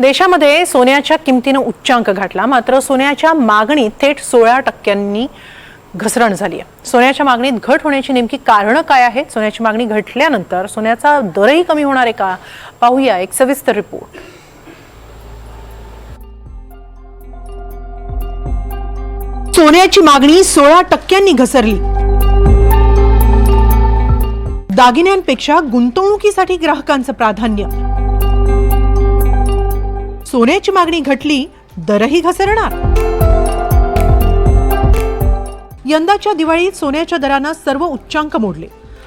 देशामध्ये सोन्याच्या किमतीनं उच्चांक गाठला मात्र सोन्याच्या मागणीत थेट सोळा टक्क्यांनी घसरण झाली आहे सोन्याच्या मागणीत घट होण्याची नेमकी कारणं काय आहेत? सोन्याची मागणी घटल्यानंतर सोन्याचा दरही कमी होणार आहे का? पाहूया एक सविस्तर रिपोर्ट. सोन्याची मागणी सोळा टक्क्यांनी घसरली. दागिन्यांपेक्षा गुंतवणुकीसाठी ग्राहकांचं प्राधान्य. सोन्याची मागणी घटली दरही घसरणार. यंदाच्या दिवाळीत सोन्याच्या दरानं सर्व उच्चांक मोडले.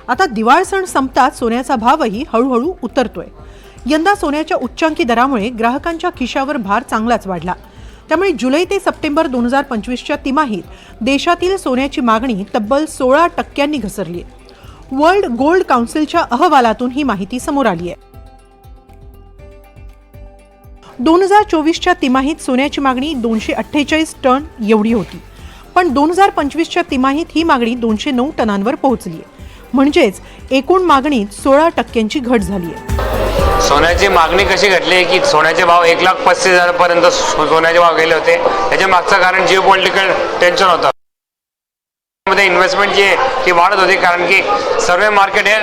आता दिवाळ सण संपताच सोन्याचा भावही हळूहळू उतरतोय. यंदा सोन्याच्या उच्चांकी दरामुळे ग्राहकांच्या खिशावर भार चांगलाच वाढला. त्यामुळे जुलै ते सप्टेंबर दोन हजार पंचवीसच्या तिमाहीत देशातील सोन्याची मागणी तब्बल सोळा टक्क्यांनी घसरली आहे वर्ल्ड गोल्ड काउन्सिलच्या अहवालातून ही माहिती समोर आली आहे दोन हजार चोवीसच्या तिमाहीत सोन्याची मागणी दोनशे अठ्ठेचाळीस टन एवढी होती. पण दोन हजार पंचवीसच्या तिमाहीत ही मागणी दोनशे नऊ टनांवर पोहोचली आहे. म्हणजेच एकूण मागणीत सोळा टक्क्यांची घट झाली आहे. सोन्याची मागणी कशी घटली की सोन्याचे भाव एक लाख पस्तीस हजारपर्यंत सोन्याचे भाव गेले होते. त्याच्या मागचं कारण जिओ पॉलिटिकल टेन्शन होतं. मध्ये इन्व्हेस्टमेंट जी आहे ती वाढत होती कारण की सर्व मार्केट हे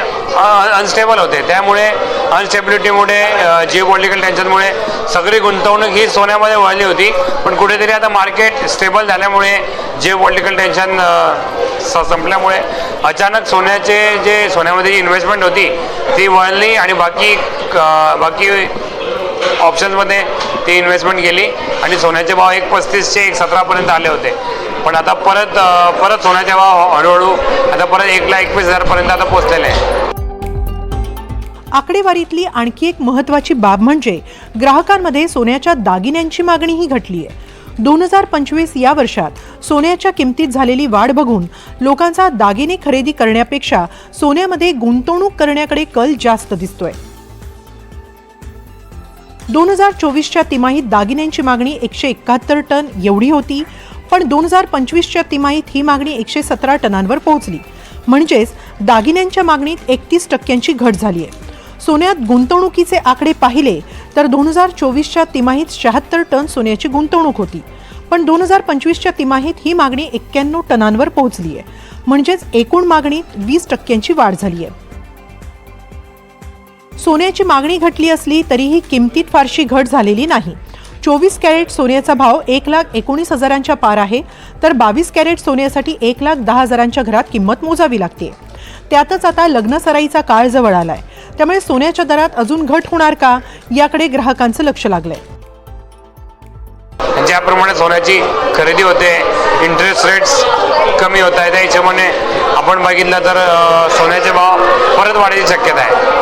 अनस्टेबल होते. त्यामुळे अनस्टेबिलिटीमुळे जिओ पॉलिटिकल टेन्शनमुळे सगळी गुंतवणूक ही सोन्यामध्ये वळली होती. पण कुठेतरी आता मार्केट स्टेबल झाल्यामुळे जिओ पॉलिटिकल टेन्शन संपल्यामुळे अचानक सोन्याचे जे सोन्यामध्ये जी इन्व्हेस्टमेंट होती ती वळली आणि बाकी क- बाकी ऑप्शन्समध्ये ती इन्व्हेस्टमेंट गेली आणि सोन्याचे भाव एक पस्तीसचे एक सतरापर्यंत आले होते. पण आता परत परत सोन्याच्या भाव हळूहळू आता परत एक लाख एकवीस हजारपर्यंत आता पोचलेले आहे. आकडेवारीतली आणखी एक महत्वाची बाब म्हणजे ग्राहकांमध्ये सोन्याच्या दागिन्यांची मागणीही घटली आहे. दोन हजार पंचवीस या वर्षात सोन्याच्या किमतीत झालेली वाढ बघून लोकांचा दागिने खरेदी करण्यापेक्षा सोन्यामध्ये गुंतवणूक करण्याकडे कल जास्त दिसतोय. दोन हजार चोवीसच्या तिमाहीत दागिन्यांची मागणी एकशे एकाहत्तर टन एवढी होती. पण दोन हजार पंचवीसच्या तिमाहीत ही मागणी एकशे सतरा टनांवर पोहोचली. म्हणजेच दागिन्यांच्या मागणीत एकतीस टक्क्यांची घट झाली आहे. सोन्यात गुंतवणुकीचे आकडे पाहिले तर दोन हजार चोवीसच्या तिमाहीत शहात्तर टन सोन्याची गुंतवणूक होती. पण दोन हजार पंचवीसच्या तिमाहीत ही मागणी एक्क्याण्णव टनांवर पोहोचली आहे. म्हणजेच एकूण मागणीत वीस टक्क्यांची वाढ झाली आहे. सोन्याची मागणी घटली असली तरीही किमतीत फारशी घट झालेली नाही. चोवीस कॅरेट सोन्याचा भाव एक लाख एकोणीस हजारांच्या पार आहे तर बावीस कॅरेट सोन्यासाठी एक लाख दहा हजारांच्या घरात किंमत मोजावी लागते. त्यातच आता लग्नसराईचा काळ जवळ आलाय. त्यामुळे सोन्याच्या दरात अजून घट होणार का याकडे ग्राहकांचं लक्ष लागलंय. ज्याप्रमाणे सोन्याची खरेदी होते इंटरेस्ट रेट्स कमी होत आहे. त्या हिशोबाने आपण बघितलं तर सोन्याचे भाव परत वाढायची शक्यता आहे.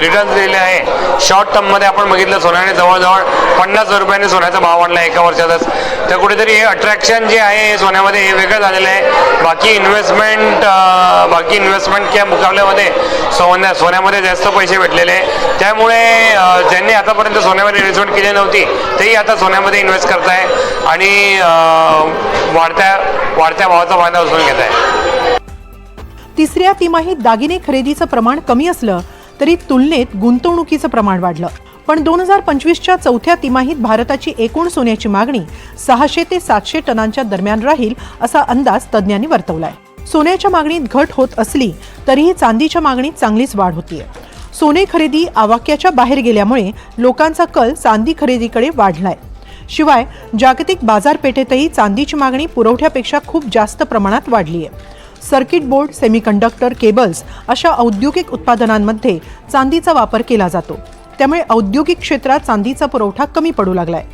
रिटर्न दिलेले आहे. शॉर्ट टर्ममध्ये आपण बघितलं सोन्याने जवळजवळ पन्नास रुपयाने सोन्याचा भाव वाढला एका वर्षातच. तर कुठेतरी हे अट्रॅक्शन जे आहे हे सोन्यामध्ये हे वेगळं झालेलं आहे. बाकी इन्व्हेस्टमेंट बाकी इन्व्हेस्टमेंटच्या मुकाबल्यामध्ये सोन्या सोन्यामध्ये जास्त पैसे भेटलेले त्यामुळे ज्यांनी आतापर्यंत सोन्यामध्ये इन्व्हेस्टमेंट केली नव्हती तेही आता सोन्यामध्ये इन्व्हेस्ट करताय आणि वाढत्या वाढत्या भावाचा फायदा उचलून घेत आहे तिसऱ्या तिमाहीत दागिने खरेदीचं प्रमाण कमी असलं तरी तुलनेत गुंतवणुकीचं प्रमाण वाढलं. पण दोन हजार पंचवीसच्या चौथ्या तिमाहीत भारताची एकूण सोन्याची मागणी सहाशे ते सातशे टनांच्या दरम्यान राहील असा अंदाज तज्ज्ञांनी वर्तवलाय. सोन्याच्या मागणीत घट होत असली तरीही चांदीच्या मागणीत चांगलीच वाढ होतीये. सोने खरेदी आवाक्याच्या बाहेर गेल्यामुळे लोकांचा कल चांदी खरेदीकडे वाढलाय. शिवाय जागतिक बाजारपेठेतही चांदीची मागणी पुरवठ्यापेक्षा खूप जास्त प्रमाणात वाढली आहे. सर्किट बोर्ड सेमीकंडक्टर केबल्स अशा औद्योगिक उत्पादनांमध्ये चांदीचा वापर केला जातो. त्यामुळे औद्योगिक क्षेत्रात चांदीचा पुरवठा कमी पडू लागलाय.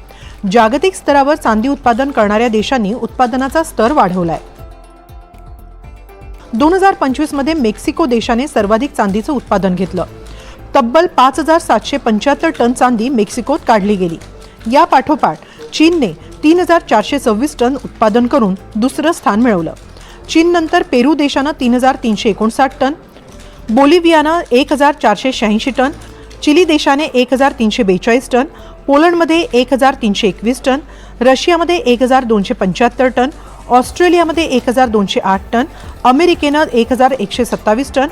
जागतिक स्तरावर चांदी उत्पादन करणाऱ्या देशांनी उत्पादनाचा स्तर वाढवलाय. दोन हजार पंचवीसमध्ये मेक्सिको देशाने सर्वाधिक चांदीचं उत्पादन घेतलं. तब्बल पाच हजार सातशे पंच्याहत्तर टन चांदी मेक्सिकोत काढली गेली. या पाठोपाठ चीनने तीन हजार चारशे सव्वीस टन उत्पादन करून दुसरं स्थान मिळवलं. चीननंतर पेरू देशानं तीन हजार तीनशे एकोणसाठ टन बोलिव्हियानं एक हजार चारशे शहाऐंशी टन चिली देशाने एक हजार तीनशे बेचाळीस टन पोलंडमध्ये एक हजार तीनशे एकवीस टन रशियामध्ये एक हजार दोनशे पंच्याहत्तर टन ऑस्ट्रेलियामध्ये एक हजार दोनशे आठ टन अमेरिकेनं एक हजार एकशे सत्तावीस टन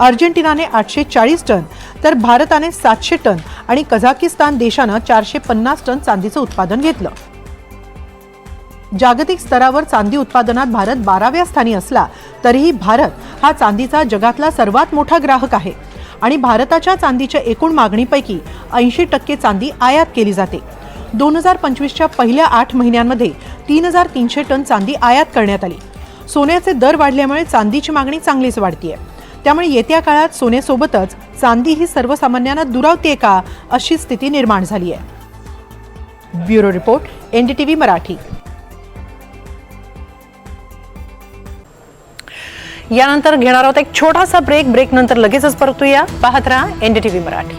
अर्जेंटिनाने आठशे चाळीस टन तर भारताने सातशे टन आणि कझाकिस्तान देशानं चारशे पन्नास टन चांदीचं उत्पादन घेतलं. जागतिक स्तरावर चांदी उत्पादनात भारत बाराव्या स्थानी असला तरीही भारत हा चांदीचा जगातला सर्वात मोठा ग्राहक आहे आणि भारताच्या चांदीच्या एकूण मागणीपैकी ऐंशी टक्के चांदी आयात केली जाते. दोन हजार पंचवीसच्या पहिल्या आठ महिन्यांमध्ये तीन हजार तीनशे टन चांदी आयात करण्यात आली. सोन्याचे दर वाढल्यामुळे चांदीची मागणी चांगलीच वाढतीये. त्यामुळे येत्या काळात सोन्यासोबतच चांदी ही सर्वसामान्यांना दुरावते का अशी स्थिती निर्माण झाली आहे. Bureau report NDTV Marathi. यानंतर घेणार आहोत एक छोटासा ब्रेक. ब्रेक नंतर लगेचच परतूया. पाहत राहा एनडीटीव्ही मराठी.